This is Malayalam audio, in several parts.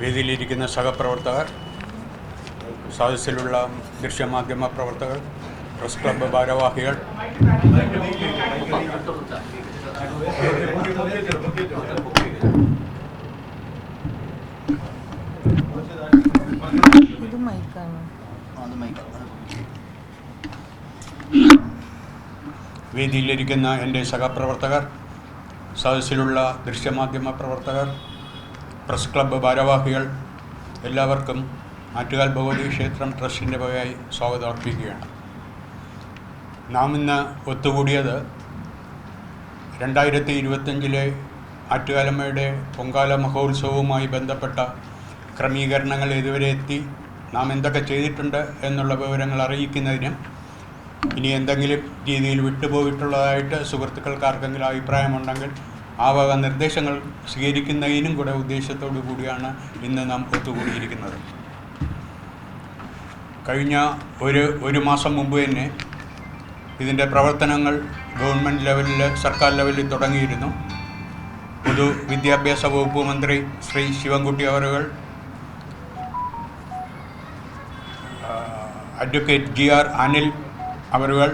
വേദിയിലിരിക്കുന്ന സഹപ്രവർത്തകർ സദസ്സിലുള്ള ദൃശ്യമാധ്യമ പ്രവർത്തകർ പ്രസ് ക്ലബ്ബ് ഭാരവാഹികൾ. ഇത് മൈക്കാണ്? വേദിയിലിരിക്കുന്ന എന്റെ സഹപ്രവർത്തകർ സദസ്സിലുള്ള ദൃശ്യമാധ്യമ പ്രവർത്തകർ പ്രസ് ക്ലബ്ബ് ഭാരവാഹികൾ എല്ലാവർക്കും ആറ്റുകാൽ ഭഗവതി ക്ഷേത്രം ട്രസ്റ്റിന്റെ വകയായി സ്വാഗതം അർപ്പിക്കുകയാണ്. നാം ഇന്ന് ഒത്തുകൂടിയത് രണ്ടായിരത്തി ഇരുപത്തഞ്ചിലെ ആറ്റുകാലമ്മയുടെ പൊങ്കാല മഹോത്സവവുമായി ബന്ധപ്പെട്ട ക്രമീകരണങ്ങൾ ഇതുവരെ എത്തി. നാം എന്തൊക്കെ ചെയ്തിട്ടുണ്ട് എന്നുള്ള വിവരങ്ങൾ അറിയിക്കുന്നതിനും ഇനി എന്തെങ്കിലും രീതിയിൽ വിട്ടുപോയിട്ടുള്ളതായിട്ട് സുഹൃത്തുക്കൾക്ക് ആർക്കെങ്കിലും അഭിപ്രായമുണ്ടെങ്കിൽ ആ വക നിർദ്ദേശങ്ങൾ സ്വീകരിക്കുന്നതിനും കൂടെ ഉദ്ദേശത്തോടു കൂടിയാണ് ഇന്ന് നാം ഒത്തുകൂടിയിരിക്കുന്നത്. കഴിഞ്ഞ ഒരു ഒരു മാസം മുമ്പ് തന്നെ ഇതിന്റെ പ്രവർത്തനങ്ങൾ ഗവൺമെന്റ് ലെവലിൽ സർക്കാർ ലെവലിൽ തുടങ്ങിയിരുന്നു. പൊതു വിദ്യാഭ്യാസ വകുപ്പ് മന്ത്രി ശ്രീ ശിവൻകുട്ടി അവറുകൾ അഡ്വക്കേറ്റ് ജി ആർ അനിൽ അവറുകൾ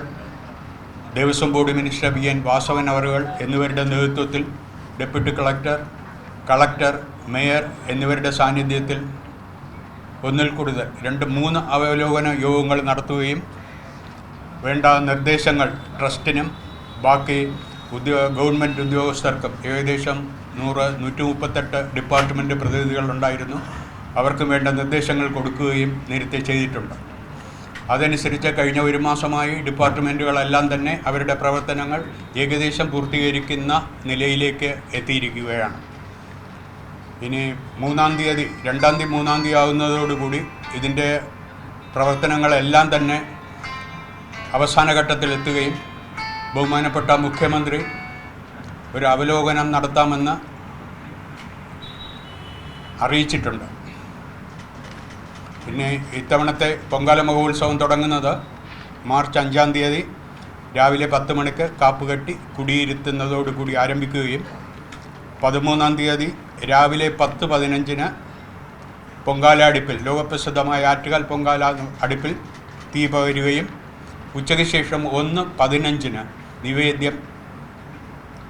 Devaswom board minister B N Vasavan അവറുകൾ എന്നിവരുടെ നേതൃത്വത്തിൽ ഡെപ്യൂട്ടി കളക്ടർ കളക്ടർ മേയർ എന്നിവരുടെ സാന്നിധ്യത്തിൽ ഒന്നിൽ കൂടുതൽ രണ്ട് മൂന്ന് അവലോകന യോഗങ്ങൾ നടത്തുകയും വേണ്ട നിർദ്ദേശങ്ങൾ ട്രസ്റ്റിനും ബാക്കി ഉദ്യോഗ ഗവൺമെന്റ് ഉദ്യോഗസ്ഥർക്കും ഏകദേശം നൂറ് നൂറ്റി മുപ്പത്തെട്ട് ഡിപ്പാർട്ട്മെന്റ് പ്രതിനിധികളുണ്ടായിരുന്നു. അവർക്കും വേണ്ട നിർദ്ദേശങ്ങൾ കൊടുക്കുകയും നേരത്തെ ചെയ്തിട്ടുണ്ട്. അതനുസരിച്ച് കഴിഞ്ഞ ഒരു മാസമായി ഡിപ്പാർട്ട്മെന്റുകളെല്ലാം തന്നെ അവരുടെ പ്രവർത്തനങ്ങൾ ഏകദേശം പൂർത്തീകരിക്കുന്ന നിലയിലേക്ക് എത്തിയിരിക്കുകയാണ്. ഇനി മൂന്നാം തീയതി രണ്ടാം തീയതി മൂന്നാം തീയതി ആകുന്നതോടുകൂടി ഇതിന്റെ പ്രവർത്തനങ്ങളെല്ലാം തന്നെ അവസാന ബഹുമാനപ്പെട്ട മുഖ്യമന്ത്രി ഒരു അവലോകനം നടത്താമെന്ന് അറിയിച്ചിട്ടുണ്ട്. പിന്നെ ഇത്തവണത്തെ പൊങ്കാല മഹോത്സവം തുടങ്ങുന്നത് മാർച്ച് അഞ്ചാം തീയതി രാവിലെ പത്ത് മണിക്ക് കാപ്പുകെട്ടി കുടിയിരുത്തുന്നതോടുകൂടി ആരംഭിക്കുകയും പതിമൂന്നാം തീയതി രാവിലെ പത്ത് പതിനഞ്ചിന് പൊങ്കാല അടുപ്പിൽ ലോകപ്രസിദ്ധമായ ആറ്റുകാൽ പൊങ്കാല അടുപ്പിൽ തീ പകരുകയും ഉച്ചയ്ക്ക് ശേഷം ഒന്ന് പതിനഞ്ചിന് നിവേദ്യം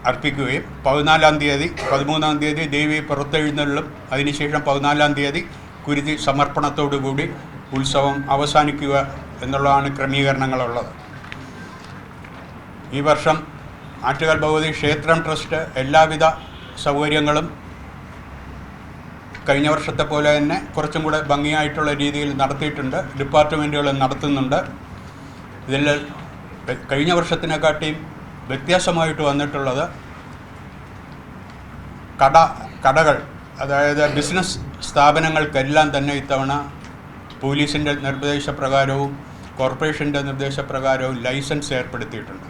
അർപ്പിക്കുകയും പതിനാലാം തീയതി പതിമൂന്നാം തീയതി ദേവി പുറത്തെഴുന്നള്ളും. അതിനുശേഷം പതിനാലാം തീയതി കുരുതി സമർപ്പണത്തോടുകൂടി ഉത്സവം അവസാനിക്കുക എന്നുള്ളതാണ് ക്രമീകരണങ്ങളുള്ളത്. ഈ വർഷം ആറ്റുകാൽ ഭഗവതി ക്ഷേത്രം ട്രസ്റ്റ് എല്ലാവിധ സൗകര്യങ്ങളും കഴിഞ്ഞ വർഷത്തെ പോലെ തന്നെ കുറച്ചും കൂടെ ഭംഗിയായിട്ടുള്ള രീതിയിൽ നടത്തിയിട്ടുണ്ട് ഡിപ്പാർട്ട്മെന്റുകൾ നടത്തുന്നുണ്ട്. ഇതിൽ കഴിഞ്ഞ വർഷത്തിനെക്കാട്ടിയും വ്യത്യാസമായിട്ട് വന്നിട്ടുള്ളത് കട കടകൾ അതായത് ബിസിനസ് സ്ഥാപനങ്ങൾക്കെല്ലാം തന്നെ ഇത്തവണ പോലീസിന്റെ നിർദ്ദേശപ്രകാരവും കോർപ്പറേഷന്റെ നിർദ്ദേശപ്രകാരവും ലൈസൻസ് ഏർപ്പെടുത്തിയിട്ടുണ്ട്.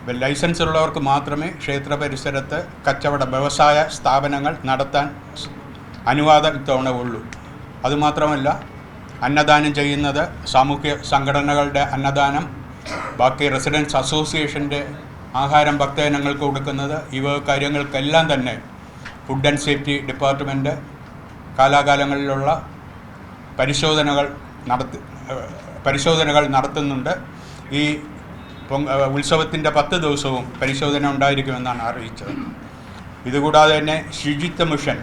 അപ്പം ലൈസൻസ് ഉള്ളവർക്ക് മാത്രമേ ക്ഷേത്ര പരിസരത്ത് കച്ചവട വ്യവസായ സ്ഥാപനങ്ങൾ നടത്താൻ അനുവാദം ഇത്തവണ ഉള്ളൂ. അതുമാത്രമല്ല അന്നദാനം ചെയ്യുന്നത് സാമൂഹ്യ സംഘടനകളുടെ അന്നദാനം ബാക്കി റെസിഡൻസ് അസോസിയേഷന്റെ ആഹാരം ഭക്തജനങ്ങൾക്ക് കൊടുക്കുന്നത് ഇവ കാര്യങ്ങൾക്കെല്ലാം തന്നെ ഫുഡ് ആൻഡ് സേഫ്റ്റി ഡിപ്പാർട്ട്മെന്റ് കാലാകാലങ്ങളിലുള്ള പരിശോധനകൾ നടത്തി പരിശോധനകൾ നടത്തുന്നുണ്ട്. ഈ ഉത്സവത്തിന്റെ പത്ത് ദിവസവും പരിശോധന ഉണ്ടായിരിക്കുമെന്നാണ് അറിയിച്ചത്. ഇതുകൂടാതെ തന്നെ ശുചിത്വ മിഷൻ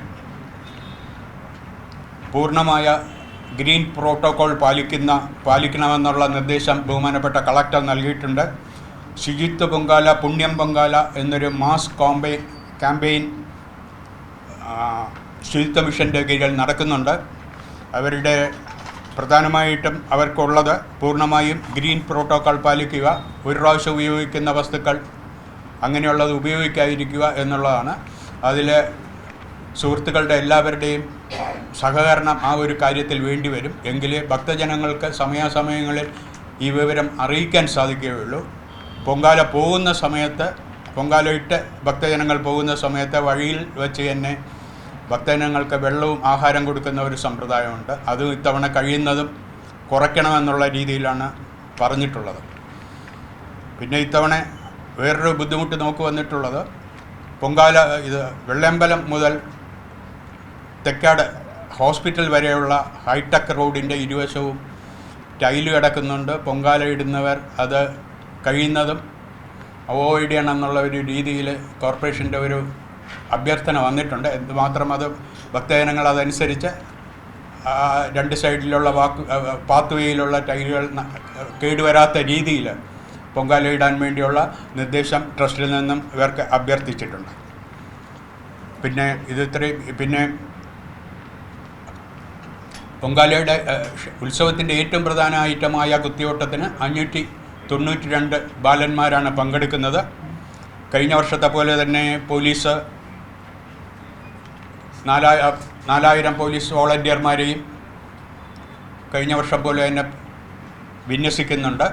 പൂർണമായ ഗ്രീൻ പ്രോട്ടോകോൾ പാലിക്കുന്ന പാലിക്കണമെന്നുള്ള നിർദ്ദേശം ബഹുമാനപ്പെട്ട കളക്ടർ നൽകിയിട്ടുണ്ട്. ശുചിത്വ പൊങ്കാല പുണ്യം പൊങ്കാല എന്നൊരു മാസ് കോമ്പെയിൻ ക്യാമ്പയിൻ ശുചിത്വ മിഷന്റെ കീഴിൽ നടക്കുന്നുണ്ട്. അവരുടെ പ്രധാനമായിട്ടും അവർക്കുള്ളത് പൂർണമായും ഗ്രീൻ പ്രോട്ടോക്കോൾ പാലിക്കുക ഒരു പ്രാവശ്യം ഉപയോഗിക്കുന്ന വസ്തുക്കൾ അങ്ങനെയുള്ളത് ഉപയോഗിക്കാതിരിക്കുക എന്നുള്ളതാണ്. അതിൽ സുഹൃത്തുക്കളുടെ എല്ലാവരുടെയും സഹകരണം ആ ഒരു കാര്യത്തിൽ വേണ്ടി വരും. എങ്കിലേ ഭക്തജനങ്ങൾക്ക് സമയാസമയങ്ങളിൽ ഈ വിവരം അറിയിക്കാൻ സാധിക്കുകയുള്ളൂ. പൊങ്കാല പോകുന്ന സമയത്ത് പൊങ്കാലയിട്ട് ഭക്തജനങ്ങൾ പോകുന്ന സമയത്ത് വഴിയിൽ വെച്ച് തന്നെ ഭക്തജനങ്ങൾക്ക് വെള്ളവും ആഹാരം കൊടുക്കുന്ന ഒരു സമ്പ്രദായമുണ്ട്. അത് ഇത്തവണ കഴിയുന്നതും കുറയ്ക്കണമെന്നുള്ള രീതിയിലാണ് പറഞ്ഞിട്ടുള്ളത്. പിന്നെ ഇത്തവണ വേറൊരു ബുദ്ധിമുട്ട് നോക്ക് വന്നിട്ടുള്ളത് പൊങ്കാല ഇത് വെള്ളമ്പലം മുതൽ തെക്കാട് ഹോസ്പിറ്റൽ വരെയുള്ള ഹൈടെക് റോഡിന്റെ ഇരുവശവും ടൈൽ കിടക്കുന്നുണ്ട്. പൊങ്കാല ഇടുന്നവർ അത് കഴിയുന്നതും അവോയ്ഡ് ചെയ്യണം എന്നുള്ള ഒരു രീതിയിൽ കോർപ്പറേഷന്റെ ഒരു അഭ്യർത്ഥന വന്നിട്ടുണ്ട്. എന്തുമാത്രം അത് ഭക്തജനങ്ങൾ അതനുസരിച്ച് രണ്ട് സൈഡിലുള്ള വാക്ക് പാത്വേയിലുള്ള ടൈലുകൾ കേടുവരാത്ത രീതിയിൽ പൊങ്കാലയിടാൻ വേണ്ടിയുള്ള നിർദ്ദേശം ട്രസ്റ്റിൽ നിന്നും ഇവർക്ക് അഭ്യർത്ഥിച്ചിട്ടുണ്ട്. പിന്നെ ഇത് ഇത്രയും പിന്നെ പൊങ്കാലയുടെ ഉത്സവത്തിന്റെ ഏറ്റവും പ്രധാന ഐറ്റമായ കുത്തിയോട്ടത്തിന് അഞ്ഞൂറ്റി തൊണ്ണൂറ്റി രണ്ട് ബാലന്മാരാണ് പങ്കെടുക്കുന്നത്. കഴിഞ്ഞ വർഷത്തെ പോലെ തന്നെ പോലീസ് നാലായ നാലായിരം പോലീസ് വോളണ്ടിയർമാരെയും കഴിഞ്ഞ വർഷം പോലെ തന്നെ വിന്യസിക്കുന്നുണ്ട്.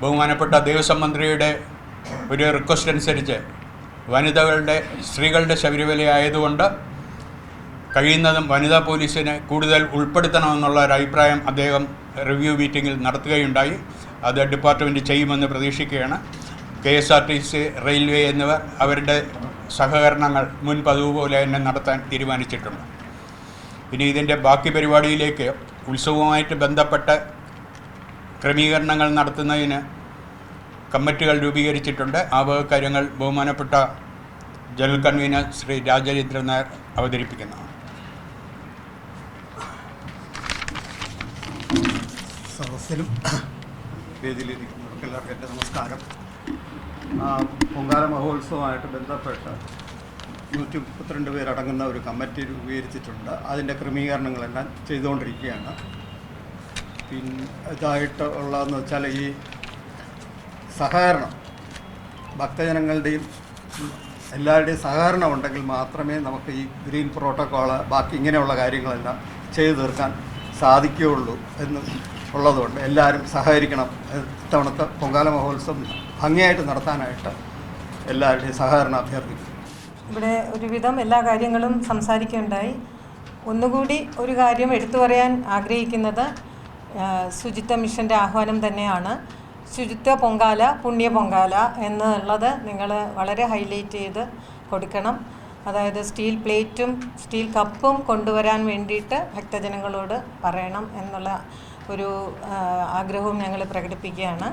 ബഹുമാനപ്പെട്ട ദേവസ്വം മന്ത്രിയുടെ ഒരു റിക്വസ്റ്റ് അനുസരിച്ച് വനിതകളുടെ സ്ത്രീകളുടെ ശബരിമല ആയതുകൊണ്ട് കഴിയുന്നതും വനിതാ പോലീസിനെ കൂടുതൽ ഉൾപ്പെടുത്തണമെന്നുള്ള ഒരു അഭിപ്രായം അദ്ദേഹം റിവ്യൂ മീറ്റിങ്ങിൽ നടത്തുകയുണ്ടായി. അത് ഡിപ്പാർട്ട്മെന്റ് ചെയ്യുമെന്ന് പ്രതീക്ഷിക്കുകയാണ്. K S R T C railway എന്നിവർ അവരുടെ സഹകരണങ്ങൾ മുൻ പതിവ് പോലെ തന്നെ നടത്താൻ തീരുമാനിച്ചിട്ടുണ്ട്. പിന്നെ ഇതിന്റെ ബാക്കി പരിപാടിയിലേക്ക് ഉത്സവവുമായിട്ട് ബന്ധപ്പെട്ട ക്രമീകരണങ്ങൾ നടത്തുന്നതിന് കമ്മിറ്റികൾ രൂപീകരിച്ചിട്ടുണ്ട്. ആ കാര്യങ്ങൾ ബഹുമാനപ്പെട്ട ജനറൽ കൺവീനർ ശ്രീ രാജചന്ദ്രൻ നായർ അവതരിപ്പിക്കുന്നു. സദസ്സിലും വേദിയിലിരിക്കുന്നവർക്കെല്ലാവർക്കും എന്റെ നമസ്കാരം. പൊങ്കാല മഹോത്സവമായിട്ട് ബന്ധപ്പെട്ട് നൂറ്റി മുപ്പത്തിരണ്ട് പേരടങ്ങുന്ന ഒരു കമ്മിറ്റി രൂപീകരിച്ചിട്ടുണ്ട്. അതിന്റെ ക്രമീകരണങ്ങളെല്ലാം ചെയ്തുകൊണ്ടിരിക്കുകയാണ്. പിന്നെ ഇതായിട്ട് ഉള്ളതെന്ന് വെച്ചാൽ ഈ സഹകരണം ഭക്തജനങ്ങളുടെയും എല്ലാവരുടെയും സഹകരണം ഉണ്ടെങ്കിൽ മാത്രമേ നമുക്ക് ഈ ഗ്രീൻ പ്രോട്ടോക്കോൾ ബാക്കി ഇങ്ങനെയുള്ള കാര്യങ്ങളെല്ലാം ചെയ്തു തീർക്കാൻ സാധിക്കുകയുള്ളൂ എന്ന് ഉള്ളതുകൊണ്ട് എല്ലാവരും സഹകരിക്കണം. ഇത്തവണത്തെ പൊങ്കാല മഹോത്സവം ഭംഗിയായിട്ട് നടത്താനായിട്ട് എല്ലാവരുടെയും സഹകരണം അഭ്യർത്ഥിക്കുന്നു. ഇവിടെ ഒരുവിധം എല്ലാ കാര്യങ്ങളും സംസാരിക്കുകയുണ്ടായി. ഒന്നുകൂടി ഒരു കാര്യം എടുത്തു പറയാൻ ആഗ്രഹിക്കുന്നത് ശുചിത്വ മിഷന്റെ ആഹ്വാനം തന്നെയാണ്. ശുചിത്വ പൊങ്കാല പുണ്യ പൊങ്കാല എന്നുള്ളത് നിങ്ങൾ വളരെ ഹൈലൈറ്റ് ചെയ്ത് കൊടുക്കണം. അതായത് സ്റ്റീൽ പ്ലേറ്റും സ്റ്റീൽ കപ്പും കൊണ്ടുവരാൻ വേണ്ടിയിട്ട് ഭക്തജനങ്ങളോട് പറയണം എന്നുള്ള ഒരു ആഗ്രഹവും ഞങ്ങൾ പ്രകടിപ്പിക്കുകയാണ്.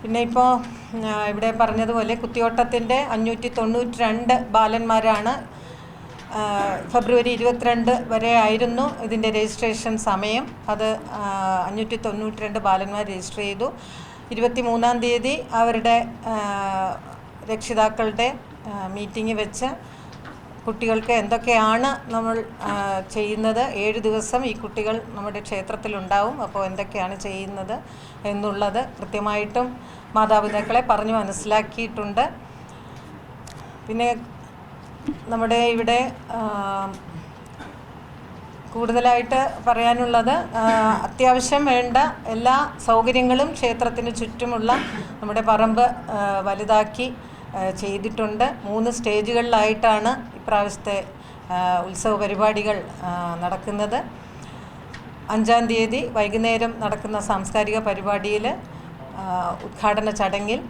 പിന്നെ ഇപ്പോൾ ഇവിടെ പറഞ്ഞതുപോലെ കുത്തിയോട്ടത്തിന്റെ അഞ്ഞൂറ്റി തൊണ്ണൂറ്റി രണ്ട് ബാലന്മാരാണ് ഫെബ്രുവരി ഇരുപത്തിരണ്ട് വരെ ആയിരുന്നു ഇതിന്റെ രജിസ്ട്രേഷൻ സമയം. അത് അഞ്ഞൂറ്റി തൊണ്ണൂറ്റി രണ്ട് ബാലന്മാർ രജിസ്റ്റർ ചെയ്തു. ഇരുപത്തി മൂന്നാം തീയതി അവരുടെ രക്ഷിതാക്കളുടെ മീറ്റിംഗ് വെച്ച് കുട്ടികൾക്ക് എന്തൊക്കെയാണ് നമ്മൾ ചെയ്യുന്നത്? ഏഴ് ദിവസം ഈ കുട്ടികൾ നമ്മുടെ ക്ഷേത്രത്തിലുണ്ടാവും. അപ്പോൾ എന്തൊക്കെയാണ് ചെയ്യുന്നത് എന്നുള്ളത് കൃത്യമായിട്ടും മാതാപിതാക്കളെ പറഞ്ഞു മനസ്സിലാക്കിയിട്ടുണ്ട്. പിന്നെ നമ്മുടെ ഇവിടെ കൂടുതലായിട്ട് പറയാനുള്ളത് അത്യാവശ്യം വേണ്ട എല്ലാ സൗകര്യങ്ങളും ക്ഷേത്രത്തിന് ചുറ്റുമുള്ള നമ്മുടെ പറമ്പ് വലുതാക്കി ചെയ്തിട്ടുണ്ട്. മൂന്ന് സ്റ്റേജുകളിലായിട്ടാണ് ഇപ്രാവശ്യത്തെ ഉത്സവ പരിപാടികൾ നടക്കുന്നത്. അഞ്ചാം തീയതി വൈകുന്നേരം നടക്കുന്ന സാംസ്കാരിക പരിപാടിയിൽ ഉദ്ഘാടന ചടങ്ങിൽ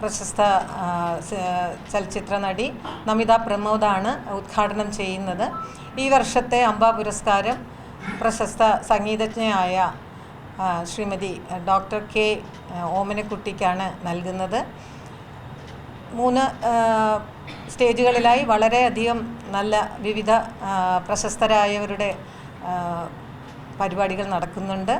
പ്രശസ്ത ചലച്ചിത്ര നടി നമിത പ്രമോദാണ് ഉദ്ഘാടനം ചെയ്യുന്നത്. ഈ വർഷത്തെ അംബ പുരസ്കാരം പ്രശസ്ത സംഗീതജ്ഞയായ ശ്രീമതി ഡോക്ടർ കെ ഓമനക്കുട്ടിക്കാണ് നൽകുന്നത്. മൂന്ന് സ്റ്റേജുകളിലായി വളരെയധികം നല്ല വിവിധ പ്രശസ്തരായവരുടെ പരിപാടികൾ നടക്കുന്നുണ്ട്.